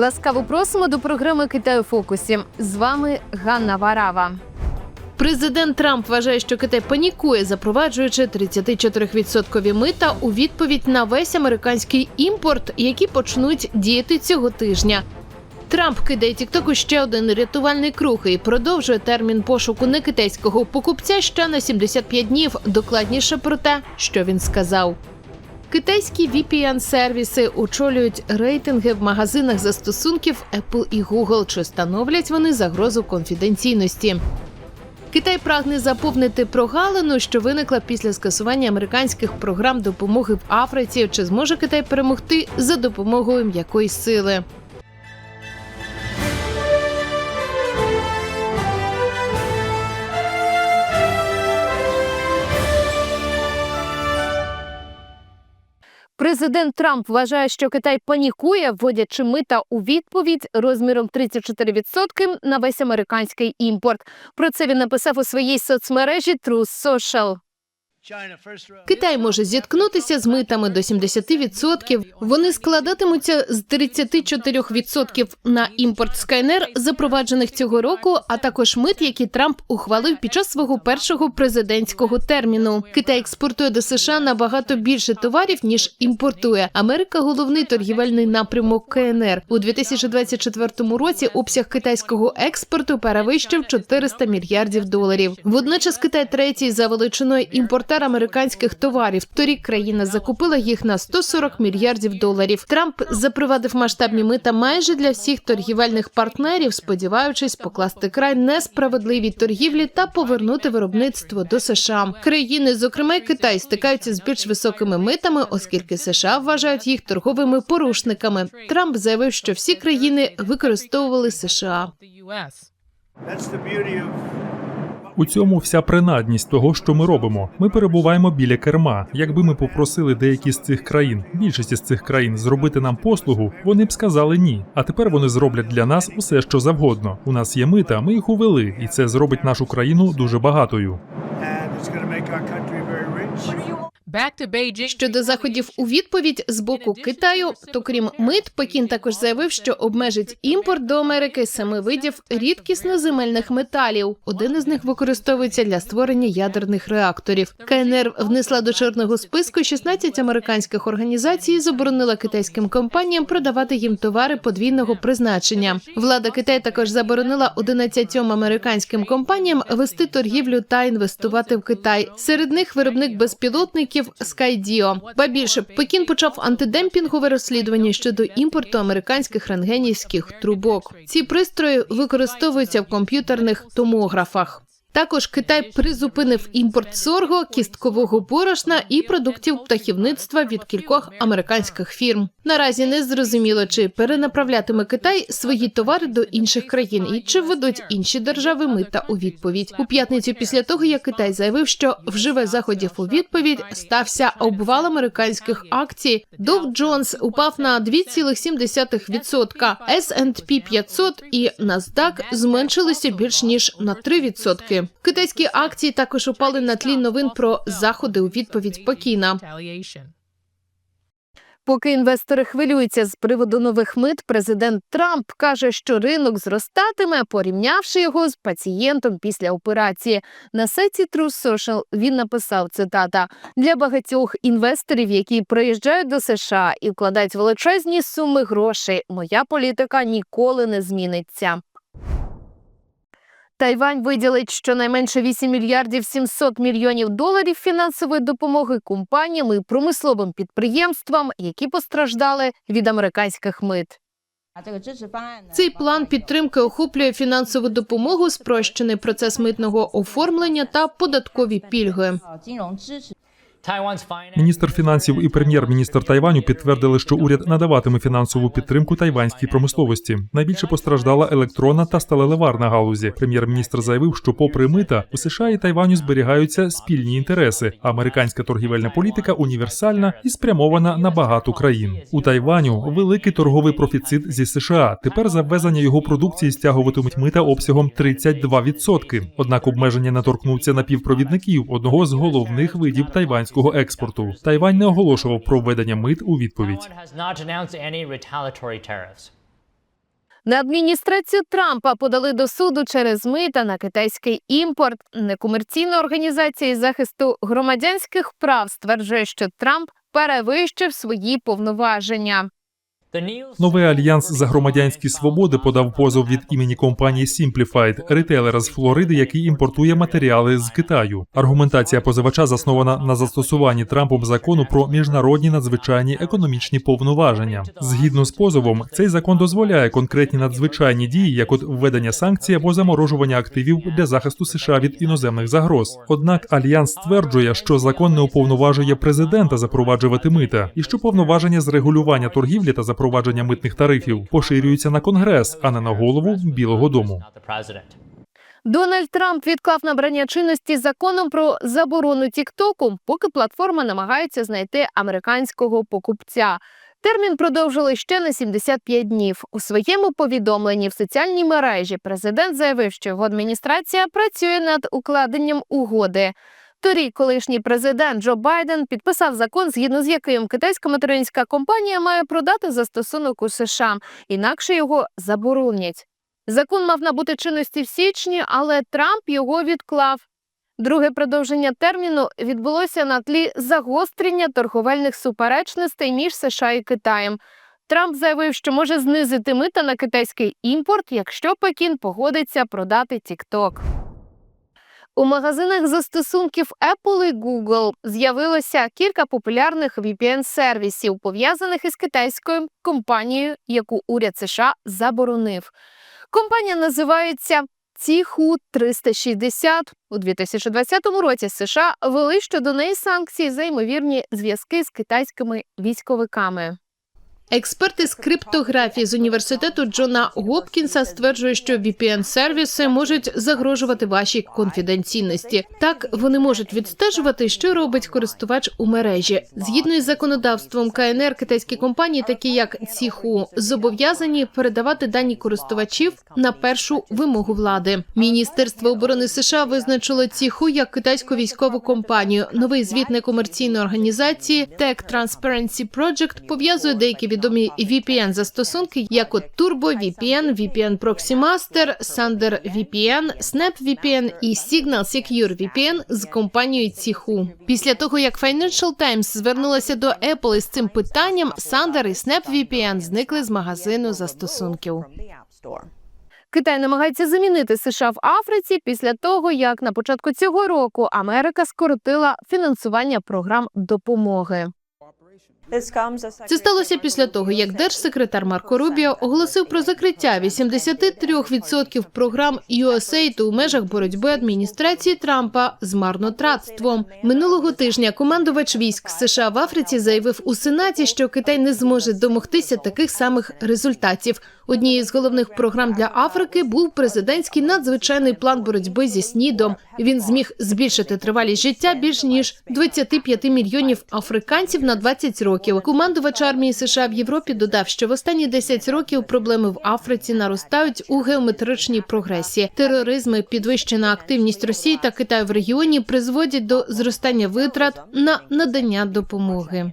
Ласкаво просимо до програми Китай у фокусі. З вами Ганна Варава. Президент Трамп вважає, що Китай панікує, запроваджуючи 34% мита у відповідь на весь американський імпорт, які почнуть діяти цього тижня. Трамп кидає Тіктоку ще один рятувальний круг і продовжує термін пошуку некитайського покупця ще на 75 днів. Докладніше про те, що він сказав. Китайські VPN-сервіси очолюють рейтинги в магазинах застосунків Apple і Google, чи становлять вони загрозу конфіденційності. Китай прагне заповнити прогалину, що виникла після скасування американських програм допомоги в Африці. Чи зможе Китай перемогти за допомогою м'якої сили? Президент Трамп вважає, що Китай панікує, вводячи мита у відповідь розміром 34% на весь американський імпорт. Про це він написав у своїй соцмережі True Social. Китай може зіткнутися з митами до 70%. Вони складатимуться з 34% на імпорт Скайнер, запроваджених цього року, а також мит, які Трамп ухвалив під час свого першого президентського терміну. Китай експортує до США набагато більше товарів ніж імпортує. Америка головний торгівельний напрямок КНР у 2024 році. Обсяг китайського експорту перевищив 400 мільярдів доларів. Водночас Китай третій за величиною імпортер американських товарів. Торік країна закупила їх на 140 мільярдів доларів. Трамп запровадив масштабні мита майже для всіх торгівельних партнерів, сподіваючись покласти край несправедливій торгівлі та повернути виробництво до США. Країни, зокрема й Китай, стикаються з більш високими митами, оскільки США вважають їх торговими порушниками. Трамп заявив, що всі країни використовували США. У цьому вся принадність того, що ми робимо. Ми перебуваємо біля керма. Якби ми попросили деякі з цих країн, більшість з цих країн, зробити нам послугу, вони б сказали ні. А тепер вони зроблять для нас усе, що завгодно. У нас є мита, ми їх увели, і це зробить нашу країну дуже багатою. Щодо заходів у відповідь з боку Китаю, то крім мит, Пекін також заявив, що обмежить імпорт до Америки семи видів рідкісноземельних металів. Один із них використовується для створення ядерних реакторів. КНР внесла до чорного списку 16 американських організацій і заборонила китайським компаніям продавати їм товари подвійного призначення. Влада Китаю також заборонила 11 американським компаніям вести торгівлю та інвестувати в Китай. Серед них виробник безпілотників Skydio. Ба більше Пекін почав антидемпінгове розслідування щодо імпорту американських рентгенівських трубок. Ці пристрої використовуються в комп'ютерних томографах. Також Китай призупинив імпорт сорго, кісткового борошна і продуктів птахівництва від кількох американських фірм. Наразі не зрозуміло, чи перенаправлятиме Китай свої товари до інших країн і чи введуть інші держави мита у відповідь. У п'ятницю після того, як Китай заявив, що вживе заходів у відповідь, стався обвал американських акцій. Dow Jones упав на 2,7%, S&P 500 і NASDAQ зменшилися більш ніж на 3%. Китайські акції також упали на тлі новин про заходи у відповідь Пекіна. Поки інвестори хвилюються з приводу нових мит, президент Трамп каже, що ринок зростатиме, порівнявши його з пацієнтом після операції. На сайті True Social він написав цитата для багатьох інвесторів, які приїжджають до США і вкладають величезні суми грошей. Моя політика ніколи не зміниться. Тайвань виділить щонайменше 8 мільярдів 700 мільйонів доларів фінансової допомоги компаніям і промисловим підприємствам, які постраждали від американських мит. Цей план підтримки охоплює фінансову допомогу, спрощений процес митного оформлення та податкові пільги. Міністр фінансів і прем'єр-міністр Тайваню підтвердили, що уряд надаватиме фінансову підтримку тайванській промисловості. Найбільше постраждала електронна та сталелеварна галузі. Прем'єр-міністр заявив, що, попри мита, у США і Тайваню зберігаються спільні інтереси. Американська торгівельна політика універсальна і спрямована на багато країн. У Тайваню великий торговий профіцит зі США. Тепер за ввезення його продукції стягуватимуть мита обсягом 32%. Однак обмеження наторкнуться на півпровідників одного з головних видів тайванського експорту. Тайвань не оголошував про введення мит у відповідь. На адміністрацію Трампа подали до суду через мита на китайський імпорт. Некомерційна організація із захисту громадянських прав стверджує, що Трамп перевищив свої повноваження. Новий альянс за громадянські свободи подав позов від імені компанії Simplified, ретейлера з Флориди, який імпортує матеріали з Китаю. Аргументація позивача заснована на застосуванні Трампом закону про міжнародні надзвичайні економічні повноваження. Згідно з позовом, цей закон дозволяє конкретні надзвичайні дії, як от введення санкцій або заморожування активів для захисту США від іноземних загроз. Однак альянс стверджує, що закон не уповноважує президента запроваджувати мита, і що повноваження з регулювання торгівлі та запровадження митних тарифів поширюються на конгрес, а не на голову Білого Дому. Дональд Трамп відклав набрання чинності законом про заборону Тіктоку, поки платформа намагається знайти американського покупця. Термін продовжили ще на 75 днів. У своєму повідомленні в соціальній мережі президент заявив, що його адміністрація працює над укладенням угоди. Торік колишній президент Джо Байден підписав закон, згідно з яким китайська материнська компанія має продати застосунок у США, інакше його заборонять. Закон мав набути чинності в січні, але Трамп його відклав. Друге продовження терміну відбулося на тлі загострення торговельних суперечностей між США і Китаєм. Трамп заявив, що може знизити мита на китайський імпорт, якщо Пекін погодиться продати TikTok. У магазинах застосунків Apple і Google з'явилося кілька популярних VPN-сервісів, пов'язаних із китайською компанією, яку уряд США заборонив. Компанія називається Ціху 360 у 2020 році. США ввели щодо неї санкції за ймовірні зв'язки з китайськими військовиками. Експерти з криптографії з університету Джона Гопкінса стверджують, що VPN-сервіси можуть загрожувати вашій конфіденційності. Так вони можуть відстежувати, що робить користувач у мережі. Згідно із законодавством КНР, китайські компанії, такі як Ціху, зобов'язані передавати дані користувачів на першу вимогу влади. Міністерство оборони США визначило Ціху як китайську військову компанію. Новий звіт некомерційної організації Tech Transparency Project пов'язує деякі відомі VPN застосунки, як от Turbo VPN, VPN Proxy Master, Sander VPN, Snap VPN і Signal Secure VPN з компанією Ціху. Після того як Financial Times звернулася до Apple із цим питанням, Sander і Snap VPN зникли з магазину застосунків. Китай намагається замінити США в Африці після того, як на початку цього року Америка скоротила фінансування програм допомоги. Це сталося після того, як держсекретар Марко Рубіо оголосив про закриття 83% програм USAID у межах боротьби адміністрації Трампа з марнотратством. Минулого тижня командувач військ США в Африці заявив у Сенаті, що Китай не зможе домогтися таких самих результатів. Однією з головних програм для Африки був президентський надзвичайний план боротьби зі снідом. Він зміг збільшити тривалість життя більш ніж 25 мільйонів африканців на 20 років. Командувач армії США в Європі додав, що в останні 10 років проблеми в Африці наростають у геометричній прогресії. Тероризми, підвищена активність Росії та Китаю в регіоні призводять до зростання витрат на надання допомоги.